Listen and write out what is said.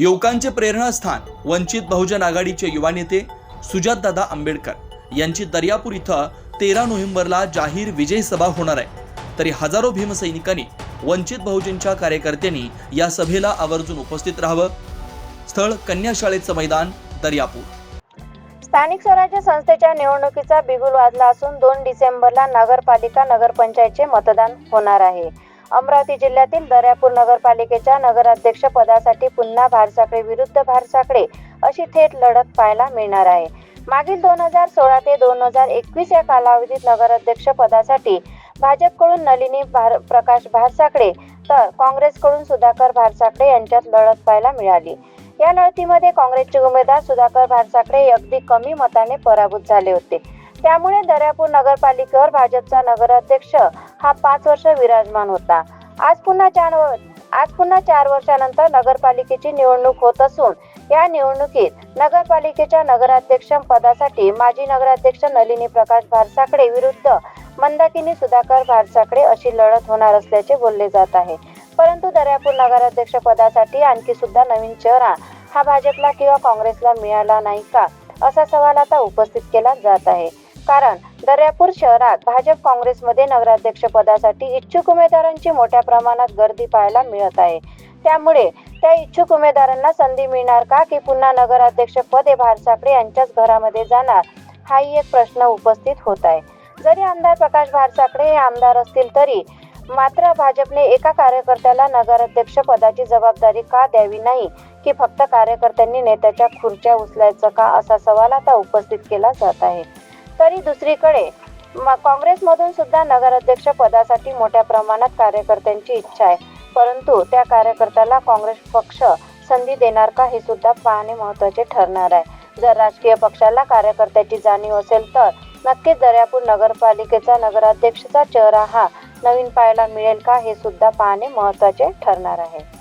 युवकांचे प्रेरणास्थान वंचित बहुजन आघाडीचे युवा नेते सुजातदादा आंबेडकर यांची दर्यापूर इथं तेरा नोव्हेंबरला जाहीर विजय सभा होणार आहे. तरी हजारो भीमसैनिकांनी वंचित बहुजनच्या कार्यकर्त्यांनी या सभेला आवर्जून उपस्थित राहावं. स्थळ कन्या शाळेचं मैदान दर्यापूर. स्थानिक स्वराज्य संस्थेच्या निवडणुकीचा बिगुल वाजला असून दोन डिसेंबरला नगरपालिका नगरपंचायतचे मतदान होणार आहे. अमरावती जिल्ह्यातील दर्यापूर नगरपालिकेच्या नगराध्यक्ष पदासाठी पुन्हा भारसाकडे विरुद्ध भारसाकडे अशी थेट लढत पाहायला मिळणार आहे. मागील दोन हजार सोळा ते दोन हजार एकवीस या कालावधीत नगराध्यक्ष पदासाठी भाजपकडून नलिनी भार प्रकाश भारसाकडे तर काँग्रेसकडून सुधाकर भारसाकडे यांच्यात लढत पाहायला मिळाली. या लढतीमध्ये काँग्रेसचे उमेदवार सुधाकर भारसाकडे हे अगदी कमी मताने पराभूत झाले होते. त्यामुळे दर्यापूर नगरपालिकेवर भाजपचा नगराध्यक्ष हा पाच वर्ष विराजमान होता. आज पुन्हा चार व- आज पुन्हा चार वर्षानंतर नगरपालिकेची निवडणूक होत असून या निवडणुकीत नगरपालिकेच्या नगराध्यक्ष पदासाठी माजी नगराध्यक्ष नलिनी प्रकाश भारसाकडे विरुद्ध मंदाकिनी सुधाकर भारसाकडे अशी लढत होणार असल्याचे बोलले जात आहे. परंतु दर्यापूर नगराध्यक्ष पदासाठी आणखी सुद्धा नवीन चेहरा हा भाजपला किंवा काँग्रेसला मिळाला नाही का? असा सवाल आता उपस्थित केला जात आहे. कारण दर्यापूर शहरात भाजप काँग्रेसमध्ये नगराध्यक्ष पदासाठी इच्छुक उमेदवारांची मोठ्या प्रमाणात गर्दी पाहायला मिळत आहे. त्यामुळे त्या इच्छुक उमेदवारांना संधी मिळणार का की पुन्हा नगराध्यक्ष पद हे भारसाकडे यांच्याच घरामध्ये जाणार? हाही एक प्रश्न उपस्थित होत आहे. जरी आमदार प्रकाश भारसाकडे हे आमदार असतील तरी मात्र भाजपने एका कार्यकर्त्याला नगराध्यक्ष पदाची जबाबदारी का द्यावी नाही? की फक्त कार्यकर्त्यांनी नेत्याच्या खुर्च्या उचलायचं का? असा सवाल आता उपस्थित केला जात आहे. तरी दुसरीकडे म- काँग्रेसमधून सुद्धा नगराध्यक्ष पदासाठी मोठ्या प्रमाणात कार्यकर्त्यांची इच्छा आहे. परंतु त्या कार्यकर्त्याला काँग्रेस पक्ष संधी देणार का हे सुद्धा पाहणे महत्त्वाचे ठरणार आहे. जर राजकीय पक्षाला कार्यकर्त्याची जाणीव असेल तर नक्कीच दर्यापूर नगरपालिकेचा नगराध्यक्षचा चेहरा हा नवीन पाहायला मिळेल का हे सुद्धा पाहणे महत्त्वाचे ठरणार आहे.